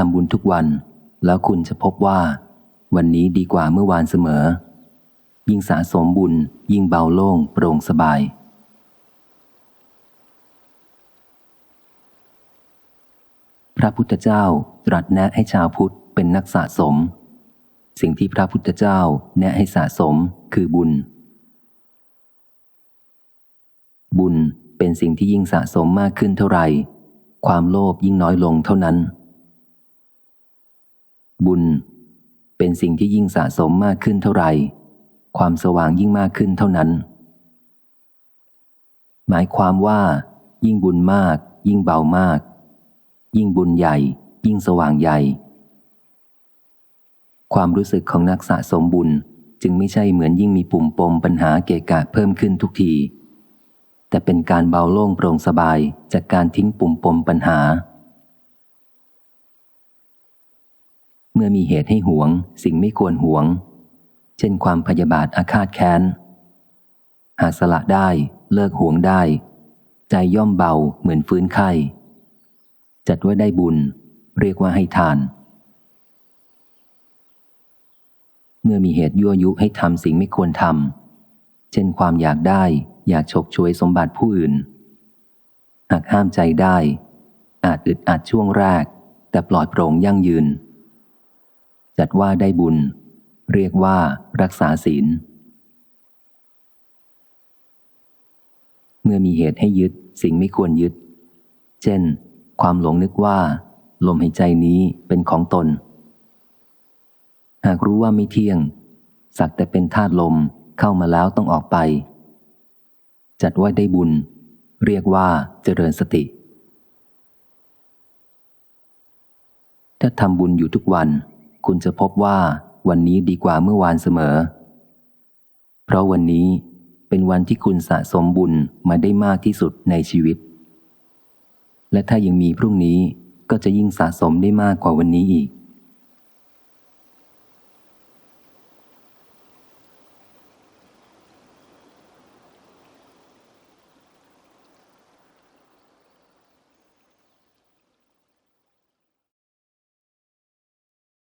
ทำบุญทุกวัน แล้วคุณจะพบว่า วันนี้ดีกว่าเมื่อวานเสมอ ยิ่งสะสมบุญ ยิ่งเบาโล่งโปร่งสบาย พระพุทธเจ้าตรัสแนะให้ชาวพุทธเป็นนักสะสม สิ่งที่พระพุทธเจ้าแนะให้สะสมคือบุญ บุญเป็นสิ่งที่ยิ่งสะสมมากขึ้นเท่าไหร่ความโลภยิ่งน้อยลงเท่านั้น บุญ เป็นสิ่งที่ยิ่งสะสมมากขึ้นเท่าไหร่ ความสว่างยิ่งมากขึ้นเท่านั้น หมายความว่า ยิ่งบุญมาก ยิ่งเบามาก ยิ่งบุญใหญ่ ยิ่งสว่างใหญ่ ความรู้สึกของนักสะสมบุญจึงไม่ใช่เหมือนยิ่งมีปุ่มปมปัญหาเกะกะเพิ่มขึ้นทุกที แต่เป็นการเบาโล่งโปร่งสบายจากการทิ้งปุ่มปมปัญหา เมื่อมีเหตุให้หวง สิ่งไม่ควรหวง เช่นความพยาบาทอาฆาตแค้น หากสละได้เลิกหวงได้ ใจย่อมเบาเหมือนฟื้นไข้ จัดว่าได้บุญ เรียกว่าให้ทาน เมื่อมีเหตุยั่วยุให้ทำสิ่งไม่ควรทำเช่นความอยากได้อยากฉกช่วยสมบัติผู้อื่น หากห้ามใจได้ อาจอึดอัดช่วงแรก แต่ปลอดโปร่งยั่งยืน จัดว่าได้บุญ เรียกว่ารักษาศีล เมื่อมีเหตุให้ยึดสิ่งไม่ควรยึด เช่น ความหลงนึกว่า ลมหายใจนี้เป็นของตน หากรู้ว่าไม่เที่ยง สักแต่เป็นธาตุลมเข้ามาแล้วต้องออกไป จัดว่าได้บุญ เรียกว่าเจริญสติ ถ้าทำบุญอยู่ทุกวัน คุณจะพบว่าวันนี้ดีกว่าเมื่อวานเสมอ เพราะวันนี้เป็นวันที่คุณสะสมบุญมาได้มากที่สุดในชีวิต และถ้ายังมีพรุ่งนี้ก็จะยิ่งสะสมได้มากกว่าวันนี้อีก